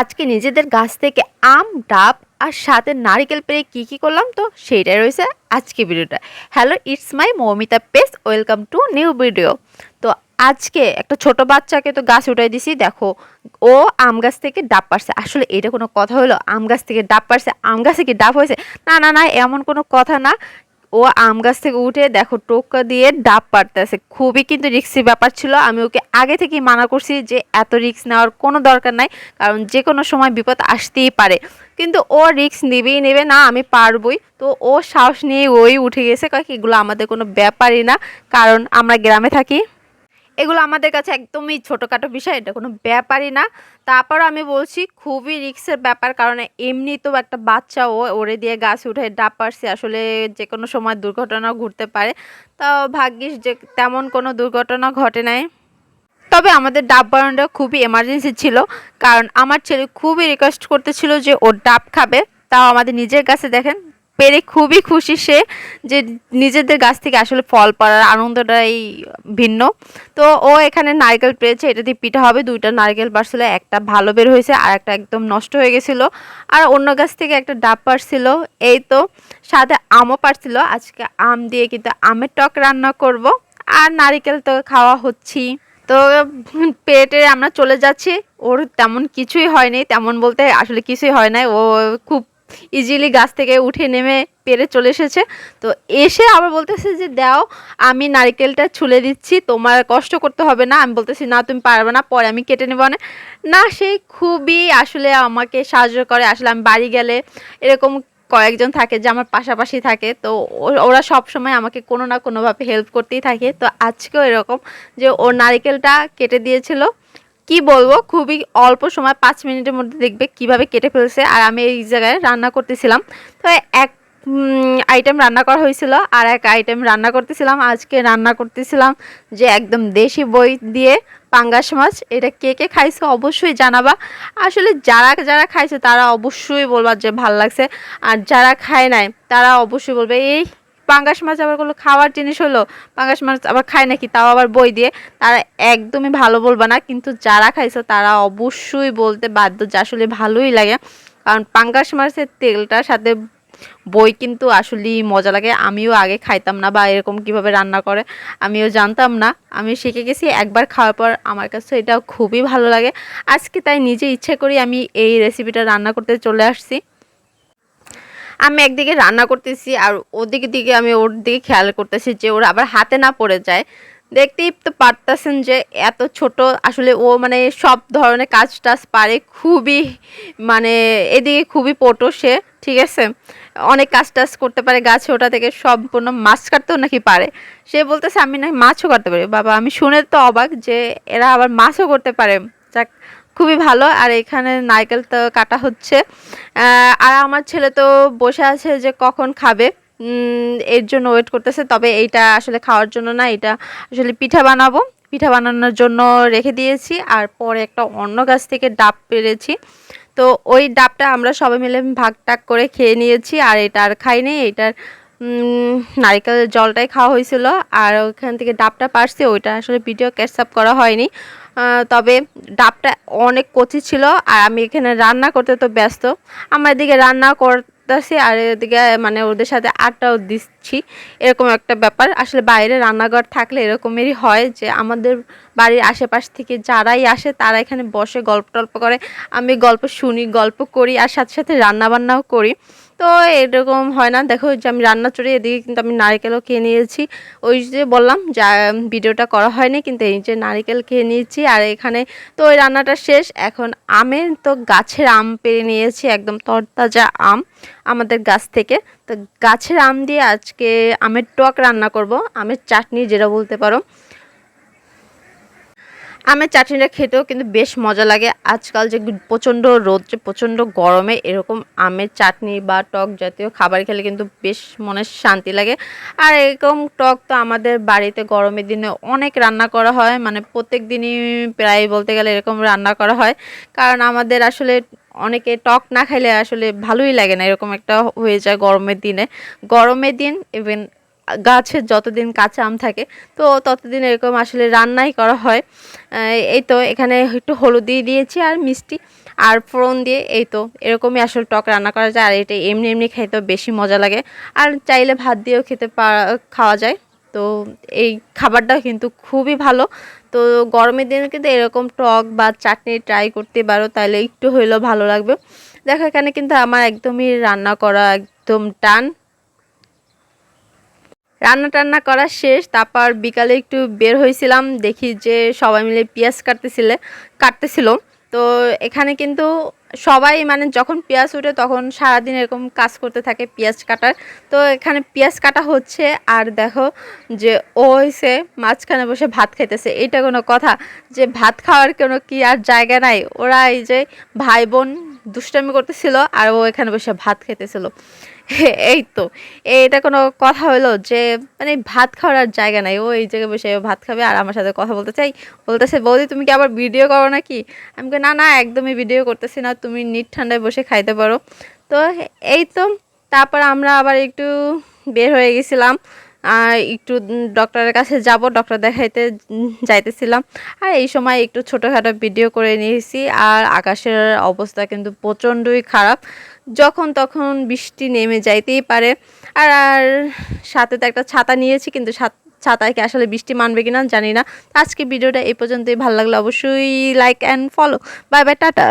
আজকে নিজেদের গাছ থেকে আম, ডাব আর সাথে নারিকেল পেরে কি কি করলাম তো? সেইটাই রয়েছে আজকে ভিডিওটা। হ্যালো ইটস মাই মৌমিতা পেস ওয়েলকাম টু নিউ ভিডিও তো আজকে একটা ছোট বাচ্চাকে তো গাছ উঠাই দিছি, দেখো, ও আম গাছ থেকে ডাব পারছে। আসলে এটা কোনো কথা হলো, আম গাছ থেকে ডাব পারছে, আম গাছে কি ডাব হয়েছে? না না না, এমন কোনো কথা না। ও আম গাছ থেকে উঠে দেখো টোকা দিয়ে ডাব পারতেছে খুবই কিন্তু রিক্সি ব্যাপার ছিল। আমি ওকে আগে থেকেই মানা করছি যে এত রিক্স নেওয়ার কোনো দরকার নাই, কারণ যে কোনো সময় বিপদ আসতেই পারে। কিন্তু ও রিক্স নেবেই নেবে না, আমি পারবই। তো ও সাহস নিয়ে ওই উঠে গেছে কয়েক এগুলো আমাদের কোনো ব্যাপারই না, কারণ আমরা গ্রামে থাকি। এগুলো আমাদের কাছে একদমই ছোটোখাটো বিষয়, এটা কোনো ব্যাপারই না। তারপর আমি বলছি, খুবই রিক্সের ব্যাপার, কারণ এমনি তো একটা বাচ্চা, ও ওরে দিয়ে গাছ উঠে ডাব পারছে আসলে যে কোনো সময় দুর্ঘটনা ঘটতে পারে। তো ভাগ্যিস যে তেমন কোনো দুর্ঘটনা ঘটে নাই। তবে আমাদের ডাব বানানোটা খুবই এমার্জেন্সি ছিল, কারণ আমার ছেলে খুবই রিকোয়েস্ট করতেছিল যে ও ডাব খাবে। তাও আমাদের নিজের কাছে দেখেন পেরে খুবই খুশি সে যে নিজেদের গাছ থেকে আসলে ফল পাড়ার আনন্দটাই ভিন্ন। তো ও এখানে নারকেল পেয়েছে এটা দিয়ে পিঠা হবে। দুইটা নারকেল পারছিল একটা ভালো বের হয়েছে, আর একটা একদম নষ্ট হয়ে গেছিল। আর অন্য গাছ থেকে একটা ডাব পারছিল এই তো সাথে আমও পারছিল আজকে আম দিয়ে কিন্তু আমের টক রান্না করব। আর নারিকেল তো খাওয়া হচ্ছি। তো পেটে আমরা চলে যাচ্ছি, ওর তেমন কিছুই হয়নি, তেমন বলতে আসলে কিছুই হয় নাই। ও খুব ইজিলি গাছ থেকে উঠে নেমে পেরে চলে এসেছে। তো এসে আবার বলতেছে যে, দাও, আমি নারকেলটা ছুলে দিচ্ছি, তোমার কষ্ট করতে হবে না। আমি বলতেছি, না, তুমি পারবে না, পরে আমি কেটে নেব। না না সেই খুবই আসলে আমাকে সাহায্য করে। আসলে আমি বাড়ি গেলে এরকম কয়েকজন থাকে যে, আমার পাশাপাশি থাকে। তো ওরা সব সময় আমাকে কোনো না কোনোভাবে হেল্প করতেই থাকে। তো আজকেও এরকম যে ও নারকেলটা কেটে দিয়েছিল। কি বলব, খুবই অল্প সময়, পাঁচ মিনিটের মধ্যে দেখবে কীভাবে কেটে ফেলছে। আর আমি এই জায়গায় রান্না করতেছিলাম। তো এক আইটেম রান্না করা হয়েছিল আর এক আইটেম রান্না করতেছিলাম। আজকে রান্না করতেছিলাম যে একদম দেশি বই দিয়ে পাঙ্গাস মাছ। এটা কে কে খাইছে অবশ্যই জানাবা। আসলে যারা যারা খাইছে তারা অবশ্যই বলবা যে ভালো লাগছে। আর যারা খায় নাই তারা অবশ্যই বলবে, এই পাঙ্গাস মাছ আবার কোনো খাওয়ার জিনিস হলো? পাঙ্গাস মাছ আবার খায় নাকি? তাও আবার বই দিয়ে। তারা একদমই ভালো বলবে না, কিন্তু যারা খাইছো তারা অবশ্যই বলতে বাধ্য যে আসলে ভালোই লাগে। কারণ পাঙ্গাস মাছের তেলটার সাথে বই কিন্তু আসলেই মজা লাগে। আমিও আগে খাইতাম না বা এরকম কীভাবে রান্না করে, আমিও জানতাম না। আমি শিখে গেছি একবার খাওয়ার পর আমার কাছে এটা খুবই ভালো লাগে। আজকে তাই নিজে ইচ্ছে করি আমি এই রেসিপিটা রান্না করতে চলে আসছি। আমি একদিকে রান্না করতেছি আর ওদিক দিকে আমি ওর দিকে খেয়াল করতেছি যে ওর আবার হাতে না পড়ে যায়। দেখতেই তো পারতেছেন যে এত ছোট, আসলে ও মানে সব ধরনের কাজ টাজ পারে, খুবই মানে এদিকে খুবই পটো সে, ঠিক আছে? অনেক কাজ টাজ করতে পারে, গাছে ওটা থেকে সম্পূর্ণ মাছ কাটতেও নাকি পারে। সে বলতেছে, আমি নাকি মাছও কাটতে পারি। বাবা, আমি শুনে তো অবাক যে এরা আবার মাছও করতে পারে। যাক খুবই ভালো। আর এখানে নারকেল তো কাটা হচ্ছে। আর আমার ছেলে তো বসে আছে যে কখন খাবে। এর জন্য ওয়েট করতেছে। তবে এইটা আসলে খাওয়ার জন্য না, এটা আসলে পিঠা বানাবো। পিঠা বানানোর জন্য রেখে দিয়েছি। আর পরে একটা অন্য গাছ থেকে ডাব পেরেছি। তো ওই ডাবটা আমরা সবাই মিলে ভাগ টাগ করে খেয়ে নিয়েছি। আর এটা আর খাইনি, এটার নারকেল জলটাই খাওয়া হয়েছিল, আর ওখান থেকে ডাবটা পারছি, ওইটা আসলে ভিডিও ক্যাপচাপ করা হয়নি। তবে ডাবটা অনেক কচি ছিল, আর আমি এখানে রান্না করতে তো ব্যস্ত। আমার এদিকে রান্না করতেছি, আর এদিকে মানে ওদের সাথে আড্ডাও দিচ্ছি, এরকম একটা ব্যাপার। আসলে বাইরে রান্নাঘর থাকলে এরকমেরই হয় যে, আমাদের বাড়ির আশেপাশ থেকে যারাই আসে, তারা এখানে বসে গল্প টল্প করে। আমি গল্প শুনি, গল্প করি, আর সাথে সাথে রান্না বান্নাও করি। তো এরকম হয় না। দেখো যে আমি রান্না চড়ে এদিকে কিন্তু আমি নারকেলও খেয়ে নিয়েছি। ওই যে বললাম যা ভিডিওটা করা হয়নি, কিন্তু এই যে নারকেল খেয়ে নিয়েছি। আর এখানে তো ওই রান্নাটা শেষ। এখন আমের তো গাছের আম পেরে নিয়েছি, একদম তরতাজা আম আমাদের গাছ থেকে। তো গাছের আম দিয়ে আজকে আমের টক রান্না করব। আমের চাটনি যেটা বলতে পারো। আমের চাটনিটা খেতেও কিন্তু বেশ মজা লাগে। আজকাল যে প্রচণ্ড রোদ, যে প্রচণ্ড গরমে এরকম আমের চাটনি বা টক জাতীয় খাবার খেলে কিন্তু বেশ মনে শান্তি লাগে। আর এরকম টক তো আমাদের বাড়িতে গরমের দিনে অনেক রান্না করা হয়। মানে প্রত্যেক দিনই প্রায় বলতে গেলে এরকম রান্না করা হয়। কারণ আমাদের আসলে অনেকে টক না খাইলে আসলে ভালোই লাগে না। এরকম একটা হয়ে যায় গরমের দিনে। গরমের দিন ইভেন গাছের যতদিন কাঁচা আম থাকে, তো ততদিন এরকম আসলে রান্নাই করা হয়। এই তো এখানে একটু হলুদ দিয়ে দিয়েছি আর মিষ্টি আর ফোড়ন দিয়ে, এই তো এরকমই আসলে টক রান্না করা যায়। আর এটা এমনি এমনি খেতেও বেশি মজা লাগে। আর চাইলে ভাত দিয়েও খেতে খাওয়া যায়। তো এই খাবারটা কিন্তু খুবই ভালো। তো গরমের দিনে কিন্তু এরকম টক বা চাটনি ট্রাই করতে পারো, তাহলে একটু হইলেও ভালো লাগবে। দেখো এখানে কিন্তু আমার একদমই রান্না করা একদম টান রান্না টান্না করা শেষ, তারপর বিকালে একটু বের হয়েছিলাম, দেখি যে সবাই মিলে পেঁয়াজ কাটতেছিলে, কাটতেছিল। তো এখানে কিন্তু সবাই মানে যখন পেঁয়াজ ওঠে তখন সারাদিন এরকম কাজ করতে থাকে পেঁয়াজ কাটার। তো এখানে পেঁয়াজ কাটা হচ্ছে, আর দেখো যে ও হয়েছে মাঝখানে বসে ভাত খাইতেছে। এটা কোনো কথা, যে ভাত খাওয়ার কোনো কি আর জায়গা নাই। ওরা এই যে ভাই বোন দুষ্টামি করতেছিল, আর ও এখানে বসে ভাত খেতেছিল এই তো এটা কোনো কথা হলো যে মানে ভাত খাওয়ার আর জায়গা নাই। ও এই জায়গায় বসে ভাত খাবে আর আমার সাথে কথা বলতে চাই। বলতেছে, বৌদি, তুমি কি আবার ভিডিও করো নাকি? আমি না না, একদমই ভিডিও করতেছি না। তুমি নিট ঠান্ডায় বসে খাইতে পারো। তো এই তো, তারপর আমরা আবার একটু বের হয়ে গেছিলাম। একটু ডক্টরের কাছে যাব ডক্টর দেখাইতে যাইতেছিলাম। আর এই সময় একটু ছোটোখাটো ভিডিও করে নিয়েছি আর আকাশের অবস্থা কিন্তু প্রচণ্ডই খারাপ। যখন তখন বৃষ্টি নেমে যাইতেই পারে। আর আর সাথে তো একটা ছাতা নিয়েছি, কিন্তু ছাত- ছাতায় কি আসলে বৃষ্টি মানবে কিনা জানি না। আজকে ভিডিওটা এই পর্যন্তই। ভালো লাগল অবশ্যই like and follow bye bye tata.